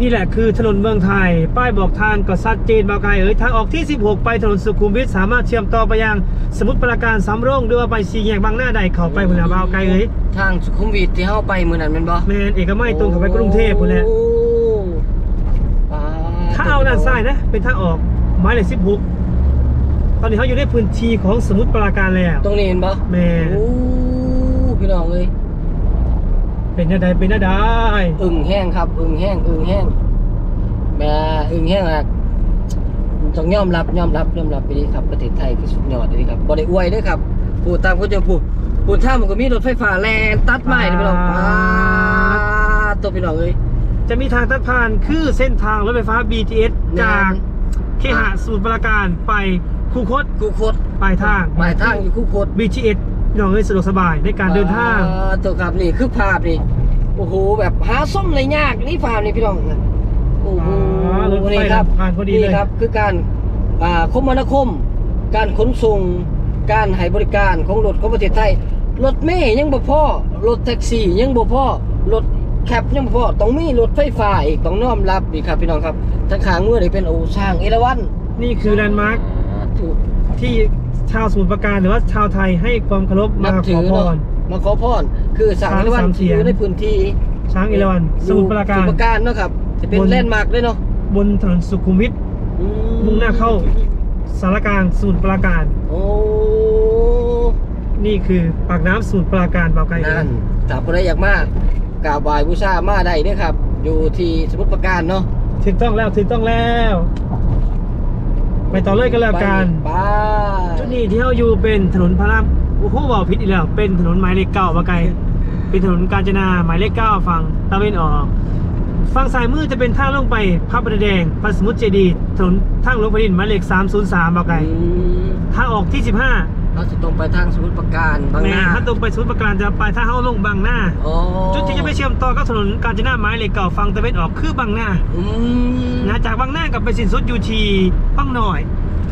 นี่แหละคือถนนเมืองไทย ป้ายบอกทางก็ชัดเจนบอกไกลเอ้ยทางออกที่ 16 ไปถนนสุขุมวิทสามารถเชื่อมต่อไปยังสมุทรปราการสำโรงหรือว่าไปสี่แยกบางหน้าใดเข้าไปพุ่นแล้วบอกไกลเอ้ยทางสุขุมวิทที่เฮาไปมื้อนั้นแม่นบ่แมนเอกมัยตรงเข้าไปกรุงเทพพุ่นแหละโอ้ปาดถ้าเอาด้านซ้ายนะ เป็นทางออกหมายเลข16 ตอนนี้เขาอยู่ในพื้นที่ของสมุทรปราการแล้วตรงนี้เห็นบ่แม่โอ้พี่น้องเอ้ย เป็นอะไรเป็นอะไรอึ่งแห้งครับ อึ่งแห้งอึ่งแห้งแม่อึ่งแห้งอะต้องยอมรับยอมรับยอมรับไปดีครับประเทศไทยคือสุดยอดเลยครับบ่ได้อวยเด้อครับผู้ตามผู้จะผู้ผู้ท่ามันก็มีรถไฟฟ้าแล่นตัดไม้นี่พี่น้องปาดตัวพี่น้องเอ้ยจะมีทางตัดผ่านคือเส้นทางรถไฟฟ้า BTS แม่นจากเคหะสมุทรปราการไปคูคตคู่โคตรปลายทางปลายทางอยู่คู่โคตร BTS พี่น้องเอ้ยสะดวกสบายในการเดินทางอ่ตัวครับนี่คือภาพนี่โอ้โหแบบหาส้มเลยยากนี่ภาพนี่พี่น้องโอ้โหอ่ารถไฟนี่ครับผ่านพอดีเลย นี่ครับคือการอ่าคมนาคม การขนส่งการให้บริการของรถของประเทศไทยรถเมย์ยังบ่พอรถแท็กซี่ยังบ่พอรถแคปยังบ่พอต้องมีรถไฟฟ้าอีกต้องน้อมรับอีกครับพี่น้องครับทั้งขางเมื่อนี่เป็นโอช่างเอราวัณนี่คือแลนด์มาร์คถูก ที่ ชาวสมุทรปราการหรือว่าชาวไทยให้ความเคารพนัมาบขถืออพเนาะรมาขอพรคือสร้างเอราวัณสามเสีที่ยองยู่ในพื้นที่ช้างเอราวัณสมุทรปราการสมุทรปราการเนาะครับจะเป็นบนแลนด์มาร์กด้วยเนาะบนถนนสุขุมวิทอืมุ่งหน้าเข้าสารกลางสมุทรปราการโอ้นี่คือปากน้ำสมุทรปราการเบาไกลนั่นถ้าคนใดอยากมากกราบไหว้บูชามาได้เด้อครับ อยู่ที่สมุทรปราการเนาะถูกต้องแล้วถูกต้องแล้ว ไปต่อเลยกันแล้วกันไปจุดนี้ที่เราอยู่เป็นถนนพระรามโอ้โหบอกผิดอีกแล้ว เป็นถนนหมายเลขเก้าบาไกลเป็นถนนกาญจนาหมายเลขเก้าฝั่งตะเวนออกฝั่งซ้ายมือจะเป็นทางลงไปพระประแดงพระสมุทรเจดีย์ถนนทางหลวงแผ่นดินหมายเลข303บาไกลอืมทางออกที่15 เราจะตรงไปทางสมุทรปราการบางแม่นาถ้าตรงไปสมุทรปราการจะไปทางเข้าลงบางหน้า โอ้จุดที่จะไปเชื่อมต่อกับถนนกาญจนาหมายเลขเก่าฝั่งตะเวนออกคือบางหน้าอืม นะจากบางหน้ากับไปสิ้นสุดอยู่ที่บางหน่อย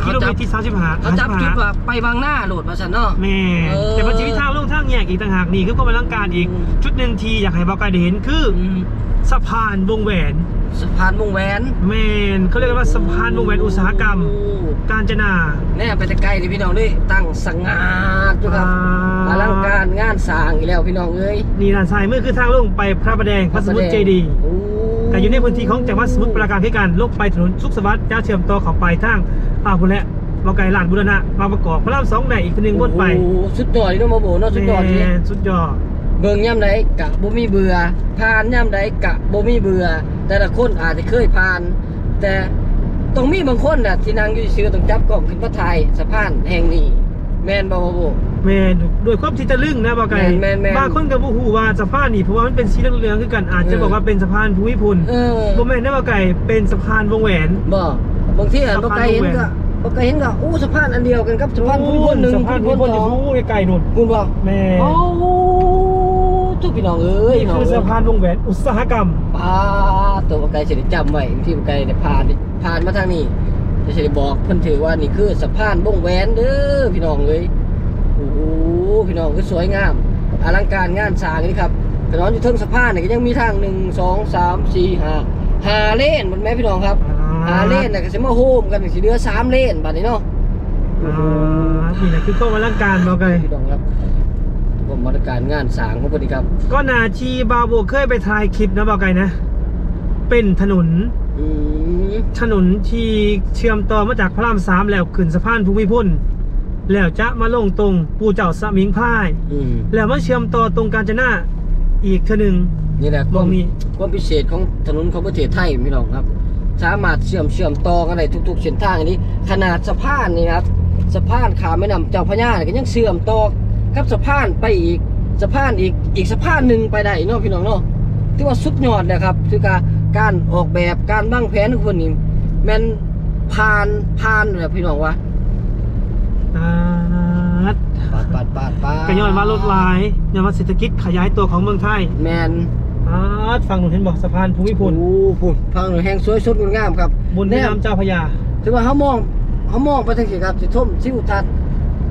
กิโลเมตรที่35 เขาจับจุดว่าไปบางหน้าโหลดมาสันเนาะ แม่เออแต่มันจะมีทางลงทางแยกอีกต่างหากนี่คือก็มาลังการอีก อืม จุดหนึ่งทีอยากให้บอกกายได้เห็นคือออืมสะพานวงแหวน สะพานวงแหวนแมนเขาเรียกกันว่าสะพานวงแหวนอุตสาหกรรมโอ้กาญจนาแน่ไปแต่ไกลเลยพี่น้องด้วยตั้งสง่าจุครับอลังการงานสร้างอีกแล้วพี่น้องเอ้ยนี่ด้านซ้ายมือคือทางลงไปพระประแดงพระสมุทรเจดีย์โอ้แต่อยู่ในพื้นที่ของจังหวัดสมุทรปราการที่กันลงไปถนนสุขสวัสดิ์จะเชื่อมต่อเข้าไปทางอ่าวพุ่นแหละบอกไก่ลานบุรณะบางประกอบพระรามสองไหนอีกคนหนึ่งวนไปโอ้สุดยอดเลยเนาะมาโบเนาะสุดยอดเลยแม่นสุดยอด เบิ่งย่ำใดกะบ่มีเบื่อผ่านย่ำใดกะบ่มีเบื่อ แต่ละคนอาจจะเคยผ่าน แต่ต้องมีบางคนน่ะที่นั่งอยู่ซื่อๆต้องจับกล้องขึ้นมาถ่ายสะพานแห่งนี้ แม่นบ่บ่บ่ แม่นด้วยความที่ตะลึงนะบอกไก่แม่นแม่น บางคนกับผู้หูว่าสะพานนี่เพราะว่ามันเป็นสีเหลืองๆคือกันอาจจะเออบอกว่าเป็นสะพานภูมิพลเออบ่แม่นนะบอกไก่เป็นสะพานวงแหวน บ่บางทีอะสะบ่พานไกลเห็นวงแหวนก็บ่ไกลเห็นก็อู้สะพานอันเดียวกันกับสะพานภูมิพลหนึ่งสะพานภูมิพลอยู่สองผู้ไกลๆนู่นคุณบ่แม่โอ้ทุก พี่น้องเอ้ยนี่น้องคือเอ้สะยพานวงแหวนอุตสาหกรรมป้าตัวบ่ไกลสิได้จำไว้ที่บ่ไกลได้ผ่านผ่านมาทางนี้จะสิได้บอกเพิ่นถือว่านี่คือสะพานวงแหวนเด้อพี่น้องเอ้ยโอ้โหพี่น้องคือสวยงามอลังการงานสร้างนี่ครับถนนอยู่เทิงสะพานนี่ก็ยังมีทางหนึ่งสองสามสี่ห้าห้าเลนมันแม่พี่น้องครับห้าเลนน่ะก็สิมาโฮมกันสิเหลือสามเลนบัดนี้เนาะ อ่านี่แหละคือข้อมาลังการบอกไก่พี่น้องครับ ผมมาตรการงานสร้างของเพิ่นนี่ครับ ก็นาชีบาโบเคยไปถ่ายคลิปนะบอกไก่นะ เป็นถนนอืมถนนที่เชื่อมต่อมาจากพระรามสามแล้วขึ้นสะพานภูมิพลแล้วจะมาลงตรงปูเจ้าสมิงพราย อืมแล้วมาเชื่อมต่อตรงกาญจนาอีกเทอหนึ่ง นี่แหละตรงนี้ความพิเศษของถนนของประเทศไทยพี่น้องครับ สามารถเชื่อมเชื่อมต่อกันได้ทุก ๆ เส้นทางอันนี้ ขนาดสะพานนี่ครับสะพานขามแม่น้ำเจ้าพระยาเนี่ยก็ยังเชื่อมต่อ กับสะพานไปอีกสะพานอีกอีกสะพานหนึ่งไปได้เนาะพี่น้องเนาะถือว่าสุดยอดเลยครับคือการการออกแบบการวางแผนของคนนี้แม่นผ่านผ่านแบบพี่น้องวะอ่าปาดปาดปาดปาดกระย้อนว่ารถลายย้อนว่าเศรษฐกิจขยายตัวของเมืองไทย แมนอ่าฟังหนูเห็นบอกสะพานภูมิพลโอ้พุ่นฟังหน่อยแห้งสวยสดงดงามครับบนแม่น้ำเจ้าพระยาถือว่าเขามองเขามองไปทางสิครับสิชมทิวทัศน์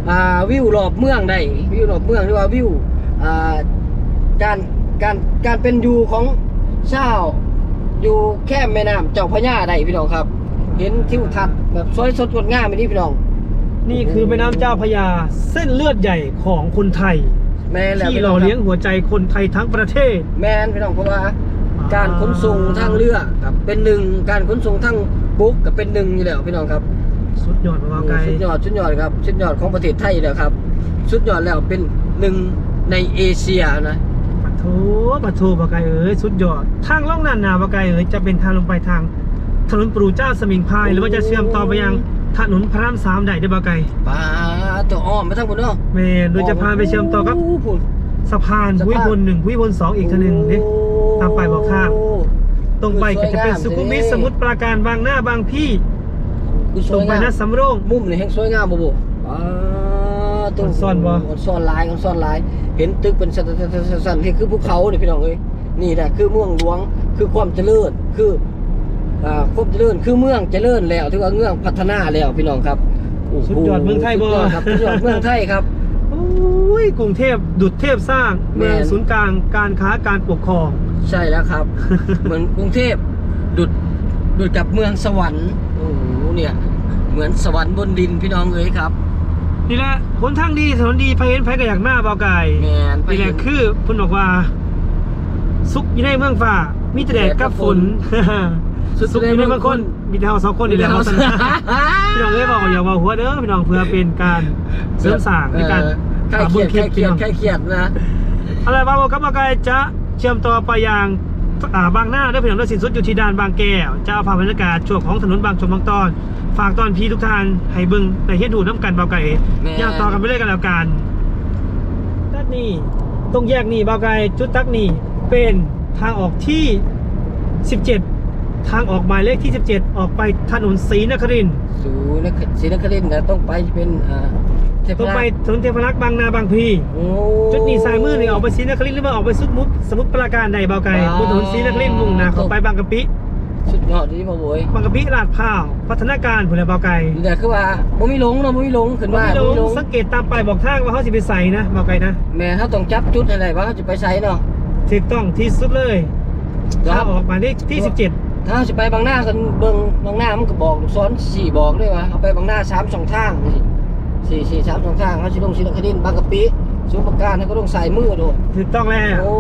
อ่าวิวรอบเมืองได้วิวรอบเมืองหรือว่าวิวอ่าการการการเป็นอยู่ของชาวอยู่แค่แม่น้ำเจ้าพระยาได้พี่น้องครับ เห็นทิวทัศน์แบบสวยสดงดงามไปนี่พี่น้อง นี่คือแม่น้ำเจ้าพระยาเส้นเลือดใหญ่ของคนไทย แม่นแล้วที่พี่หน้ล่อองคเลี้ยงรับหัวใจคนไทยทั้งประเทศ แม่นพี่น้องเพราะว่า การขนส่งทางเรือกับเป็นหนึ่งการขนส่งทางบุกกับเป็นหนึ่งอยู่แล้วพี่น้องครับ สุดยอดมากไกลสุดยอดสุดยอดครับสุดยอดของประเทศไทยแล้วครับ สุดยอดแล้วเป็นหนึ่งในเอเชียนะปะโถปะโถบาไกลเอ้ยสุดยอด ทางล่องนานนาบาไกลเอ้ยจะเป็นทางลงไปทางถนนปรูเจ้าสมิงพรายหรือว่าจะเชื่อมต่อไปยังถนนพระรามสามได้ได้อบาไกลป้าตัวอ้อมมาทั้งหมดเนาะเมนโดยจะพาไปเชื่อมต่อกับโโหสะพานพุ้ยพลหนึ่งพุ้ยพลสองอีกทีหนึ่งเด้ตามป้ายบอกทางตรงไปก็จะเป็นสุขุมวิทสมุทรปราการบางหน้าบางพี่ คือสตรวงยไปงามนะสำโรงมุมนี่แห่งสวยงามบ่บ่อ่าตัวมันซ่อนบ่ มันซ่อนหลายมันซ่อนหลาย เห็นตึกเป็นสันๆๆๆนี่คือภูเขานี่พี่น้องเอ้ยนี่แหละคือเมืองหลวงคือความเจริญคืออ่าความเจริญคือเมืองเจริญแล้วถือว่าเมืองพัฒนาแล้วพี่น้องครับโโหสุดยอดเมืองไทยบ่ สุดยอดครับสุดยอดเมืองไทยครับ โอ้ยกรุงเทพดุจเทพสร้างแม่น เมืองศูนย์กลางการค้าการปกครอง ใช่แล้วครับ เหมือนกรุงเทพดุดดุดกับเมืองสวรรค์โอ้โห เนี่ย เหมือนสวรรค์บนดินพี่น้องเอ้ยครับ นี่แหละหนทางดีถนนดีไฟเห็นไฟก็อยากหน้าเบาไก่แมนไปนี่แหเห็ละน คือเพุ่นบอกว่า สุขอยู่ในเมืองฟ้ามีแต่แดดกับฝนสุขอยู่ในเมืองคนมีแต่เราสองคนนี่แหละเราสนะพี่น้องเอ้ยบอกว่าอย่าว่าหัวเด้อพี่น้องเพื่อเป็นการเสริมสร้างในการใครเครียดใครเครียดใครเครียดนะ อะไรบ้างครับเบาไก่จะเชื่อมต่อไปยังอ่า บางหน้าเด้อพี่น้องเด้อสินสุดอยู่ที่ด่านบางแก้วจะเอาภาพบรรยากาศช่วงของถนนบางชมบางตอน ฝากตอนพี่ทุกท่านให้เบิ่งในเฮ็ดดูน้ำกันเบาไก่ย่างต่อกันไปเลยกันแล้วกันด้านนี้ตรงแยกนี้เบาไก่จุดตักนี้เป็นทางออกที่ 17 ทางออกหมายเลขที่ 17 ออกไปถนนศรีนครินทร์สูนครศรีนครินทร์นะต้องไปเป็นอ่า ตรงไปรักษ์ถนนเทพรักษ์บางนาบางพลีโอ้จุดนี้ซ้ายมือนี่ออกไปศรีนครินทร์หรือว่าออกไปสุดมุกสมุทรปราการใดเบาไก่ว้าวบนถนนศรีนครินทร์มุ่งหน้าเข้าไปบางกะปิสุดยอดที่พ่อโวยบางกะปิลาดพร้าว พัฒนาการผุนแหละเบาไก่นี่แหละคือว่าบ่มีหลงเนาะบ่มีหลงขึ้นมาพี่บ่น้อมีหลงงสังเกตตามไปายบอกทางว่าเขาสิไปใส่นะเบาไก่นะแม่เขาต้องจับจุดอะไรว่าเขาจะไปใช้เนาะถูกต้องที่สุดเลยครัถ้าบออกหมายเลขที่17ถ้าจะไปบางหน้ากันเบิ่งบางหน้ามันก็บอกลูกศรสี่บอกด้วยว่าเอาไปบางหน้าสามสองทาง สี่สี่สามสองทางเขาสิลงศรีนครินทร์บางกะปิสุพรรณการเขาก็ลงสายมือโดถูกต้องแล้วโอ้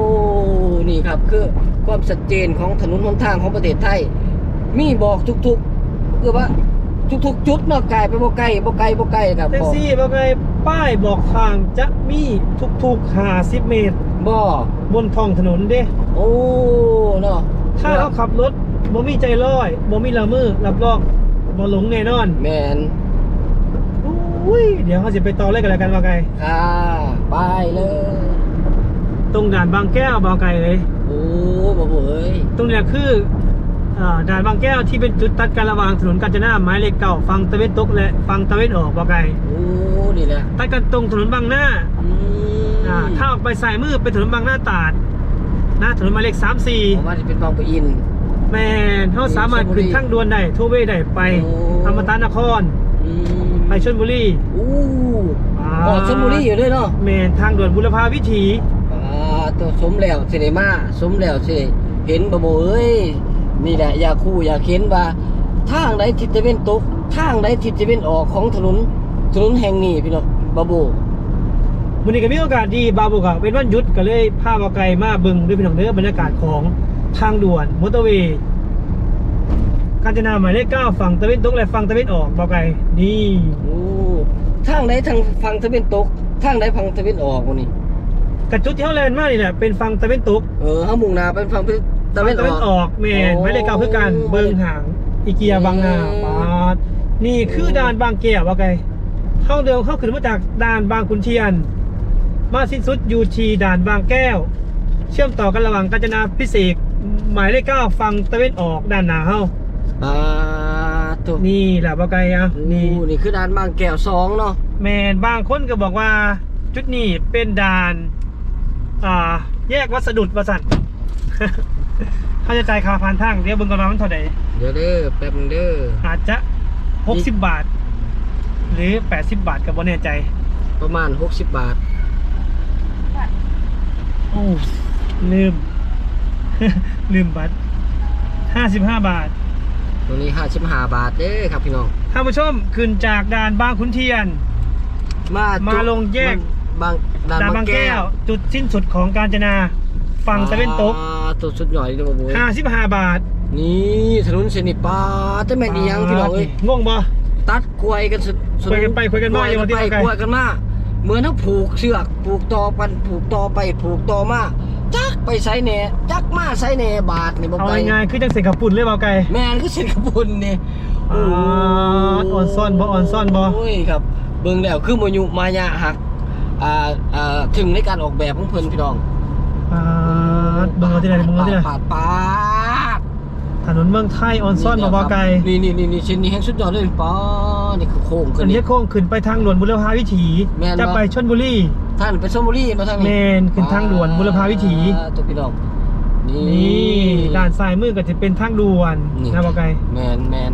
นี่ครับคือความชัดเจนของถนนหนทางของประเทศไทย มีบอกทุกๆคือว่าทุกๆจุดเนาะไกลไปบ่ไกลบ่ไกลบ่ไกลครับแท็กบอกซี่บอกไงป้ายบอกทางจะมีทุกๆ50เมตรบ่บนท้องถนนเด้โอ้เนาะถ้าเขาขับรถบ่มีใจร้อยบ่มีละมือรับรองบ่หลงแน่นอน แมน อุ้ยเดี๋ยวเขาจะไปต่อเลยกันแล้วกันว่าไงค่ะไปเลยตรงด่านบางแก้วบางไกลเลย โอ้บ่เว้ยตรงเนี้ยคืออ่าด่านบางแก้วที่เป็นจุดตัดกันระหว่างถนนกาญจนาหมายเลขเก่าฝั่งตะเวนตกและฝั่งตะเวนออกบางไกลโอ้นี่แหละตัดกันตรงถนนบางหน้าอืมอ่าถ้าออกไปสายมือเป็นถนนบางหน้าตราดนะถนนหมายเลขผมว่าจะเป็นบางปะอิน34แมนเขาสามารถขึ้นทางด่วนได้โทเวได้ไปโอ้ อมตะนครอืม ไปชลบุรีอู้อ่าอ๋อชลบุรีอยู่ด้วยเนาะแมนทางด่วนบุรพาวิถีอ่าตัวสมแล้วสิได้มาสมแล้วสิเห็นบ่บ่เอ้ยนี่แหละอยากคู่อยากเห็นว่าทางใดทิศตะเวนตกทางใดทิศตะเวนออกของถนนถนนแห่งนี้พี่น้องบ่บ่วันนี้ก็มีโอกาสดีบาบุกะเป็นวันหยุดก็เลยพามาไกลมาเบึงด้วยพี่น้องเด้อบรรยากาศของทางด่วนมอเตอร์เวย์ กาญจนาหมายเลขเก้าฝั่งตะเวนตกและฝั่งตะเวนออกบาไกลนี่โอ้ทางใดทางฝั่งตะเวนตกทางใดฝั่งตะเวนออกวะนี่กระจุดที่เขาแลนด์มากนี่แหละเป็นฝั่งตะเวนตกเออเฮามุ่งหน้าไปฝั่งตะเวนตะอเวนอกออกแมนโอ้หมายเลขเก้าคือการเบิงห่างอีเกียบางนาอืมปาดนี่คือด่านบางแก้วบาไกลเข้าเดิมเข้าขึ้นมาจากด่านบางขุนเทียน มาสิ้นสุดอยู่ที่ด่านบางแก้ว เชื่อมต่อกันระหว่างกาญจนาพิเศษกหมายเลขเก้าฝั่งตะเวนออกด้านหน้าเฮา ปาตัวนี่แหละบ่ไกลอะนี่นี่นี่คือด่านบางแก้วสองเนาะแมนบางคนก็บอกว่า จุดนี้เป็นด่าน อ่า แยกวัสดุวัสันค่าใช้จ่ายค่าผ่านทางเดี๋ยวเบิ่งกันว่ามันเท่าไหร่เดี๋ยวเด้อแป๊บนึงเด้ออาจจะ60บาท หรือ80บาทก็บ่แน่ใจ ประมาณ60บาทโอ้ลืม ลืมบัตร55บาท ตรงนี้55บาทเด้อครับพี่น้อง ท่านผู้ชมขึ้นจากด่านบางขุนเทียน มามาจุดลงแยก บางด่านด่านบาบางงแก้แก้ววจุดสิ้นสุดของกาญจนาฝั่งตะเวนตกอ่าตัวสุดหน่อยเด้อบ่บุ้ย55บาท นี่ถนนเสนิปาจะแม่นอีหยังพี่น้องเอ้ยงงบ่ตัดกล้วยกันสุดคุยกันไปคุยกันมาคุอยู่กันที่ไปเอาไกลกล้วยกันมาเหมือนเขาผูกเชือก ผูกต่อกันผูกต่อไปผูกต่อมา จักไปไสแหน่จักมาไสแหน่บาทนี่บ่เอาไปง่ายๆคือจังเสกกับปุ่นเลยเบาไกลแม่นคือเส้นกระปุนนี่อ่าออนซ่อนบ่ออนซ่อนบ่โอ้ยครับเบิ่งแล้วคือมยุมายาหักอ่าอ่าถึงในการออกแบบของเพิ่นพี่น้องปาดเบิ่งเอาที่ไหนเบิ่งเอาที่ไหนปาดปาดถนนเมืองไทยออนซ่อนบ่เบาไกลนี่นี่นี่นี่เส้นนี้แห่งสุดยอดเลยป้า นี่คือโค้งขึ้อันนนี้นี่โค้งขึ้นไปทางด่วนบุรพาวิถี แม่นบ่จะไปชลบุรีท่านไปชลบุรีมาทางนี้แม่นขึ้นทางด่วนบุรพาวิถี อ่าตัวพี่น้องนี่ นี่ด้านซ้ายมือก็จะเป็นทางด่วนนี่ นะเบาไกลแมนแมน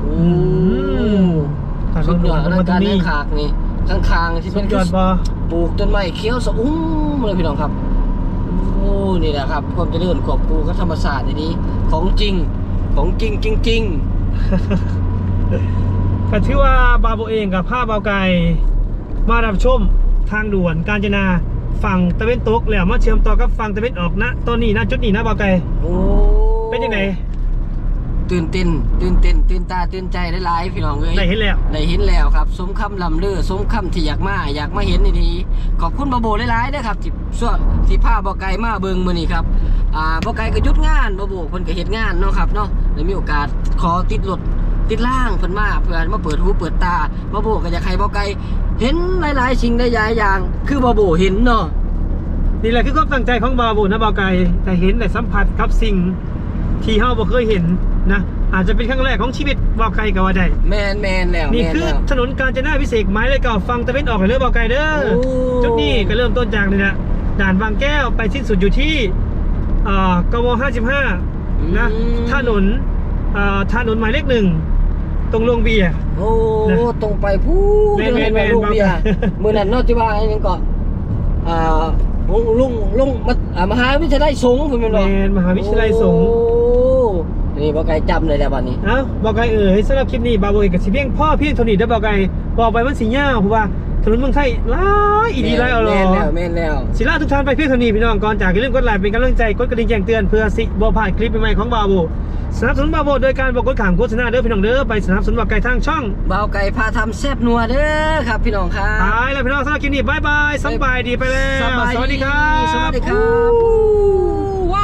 โอ้มถนสุนดหลยวอดงอลัมางตรการงเลี้นี้ยงขากนี่ข้างๆที่สุเป็ดนยอดบ่ปลูกต้นไม้เขียวสะอุ้มเลยพี่น้องครับโอ้นี่แหละครับความเจริญควบคู่กับธรรมศาสตร์ในนี้ของจริงของจริงจริง ก็ถือว่าบาโบเองกับภาพเบาไกลมารับชมทางด่วนกาญจนาฝั่งตะเวนตกแล้วมาเชื่อมต่อกับฝั่งตะเวนออกนะตอนนี้นะจุดนี้นะเบาไกลๆโอ้เป็นยังไงตื่นเต้นตื่นเต้นตื่นตาตื่นใจหลายๆพี่น้องเอ้ยได้เห็นแล้วได้เห็นแล้วครับ สมคำลำเลือสมคำที่อยากมาอยากมาเห็นนี่ดีขอบคุณบาโบหลายๆนะครับที่ส่วนที่พาบอไก่มาเบิงมื้อนี้ครับอ่าบอไก่ก็หยุดงานบาโบเพิ่นก็เฮ็ดงานเนาะครับเนาะได้มีโอกาสขอติดรถ ติดล่างเพิ่นมาเพื่อมาเปิดหูเปิดตาบาโบก็อยากให้บอไก่เห็นหลายๆสิ่งได้หลายอย่าง คือบาโบเห็นเนาะนี่แหละคือความตั้งใจของบาโบนะเบาไกลแต่เห็นแต่สัมผัสกับสิ่งที่เฮาบ่เคยเห็นนะอาจจะเป็นครั้งแรกของชีวิตเบาไกลก็ว่าได้แมนแมนแล้วนี่แม่คือแล้วถนนกาญจนาพิเศษกหมายเลขเก่าฟังตะเวนออกเลยเด้อเบาไกลเด้อโอ้จุดนี้ก็เริ่มต้นจากนี่นะด่านบางแก้วไปสิ้นสุดอยู่ที่เอ่อกว55นะอืมถนน เอ่อถนนหมายเลขหนึ่งตรงโรงเบียร์ โอ้นะตรงไปพูดแม่นเดินแม่ไปนลูกเบียร์แม่นมือนั้นเนอกที่ว่าไอ้นี่ก็อ่าลุงลุงลุงมาอ่ามหาวิทยาลัยสงฆ์ผมเป็นแมบ่นมหาวิทยาลัยสงฆ์โอ้นี่บ่ไกลจำเลยแล้วบัดนี้ เอ้าบอกไกเอ๋ยสำหรับคลิปนี้บาโบเอกกับสิเพียงพ่อเพียงเท่านี้เด้อบอกไกบอกไปมันสีเงาเพราะว่า ถนนเมืองไทยหลายอีดีหลายเอาหรอแม่นแล้วแม่นแล้วศิลาทุกท่านไปเพียงเท่านี้พี่น้องก่อนจากอย่าลืมกดไลค์เป็นกำลังใจกดกระดิ่งแจ้งเตือนเพื่อสิบ่พลาดคลิปใหม่ๆของบาโบสนับสนุนบาโบโดยการบอกกดขามโฆษณาเด้อพี่น้องเด้อไปสนับสนุนบอกไก่ทางช่องบ่าวไก่พาทำแซ่บนัวเด้อครับพี่น้องครับตายแล้วพี่น้องสำหรับคลิปนี้บายบายสำบายดีไปแล้วสบายสวัสดีครับสวัสดีครับ